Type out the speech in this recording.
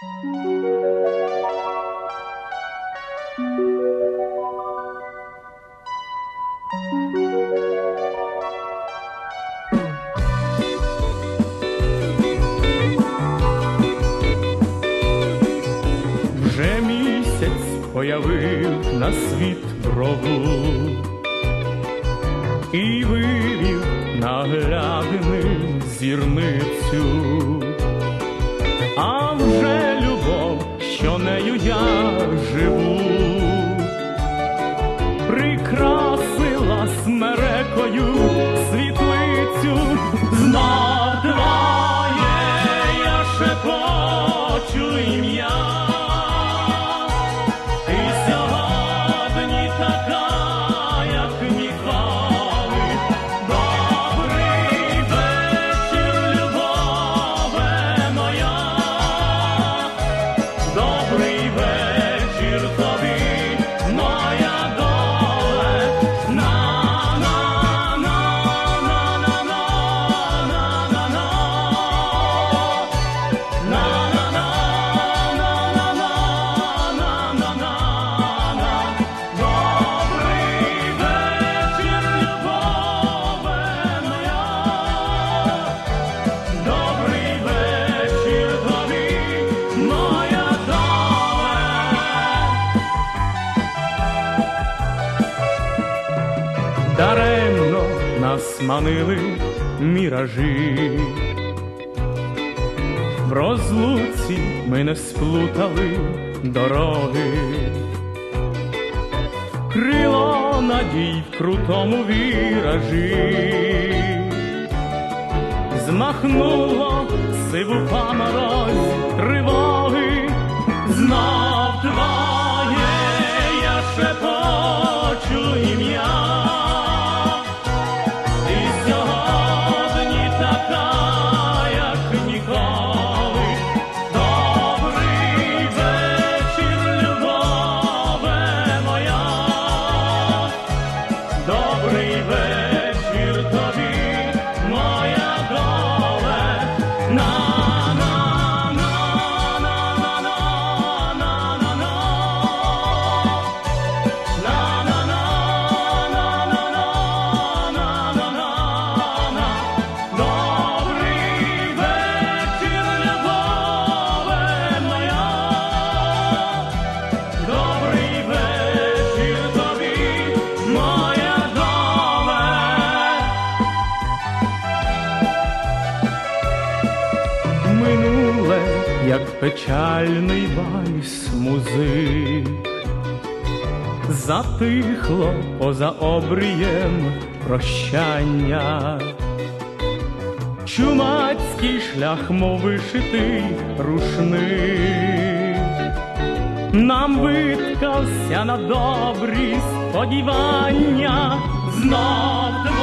Вже місяць появив на світ брову і вивів наглядним зірницю, знов нас манили міражі. В розлуці ми не сплутали дороги, крило надій в крутому віражі, змахнуло сиву паморозь Минуле, як печальний вальс музик. Затихло поза обрієм прощання. Чумацький шлях, мов вишитий рушник, нам виткався на добрі сподівання, знов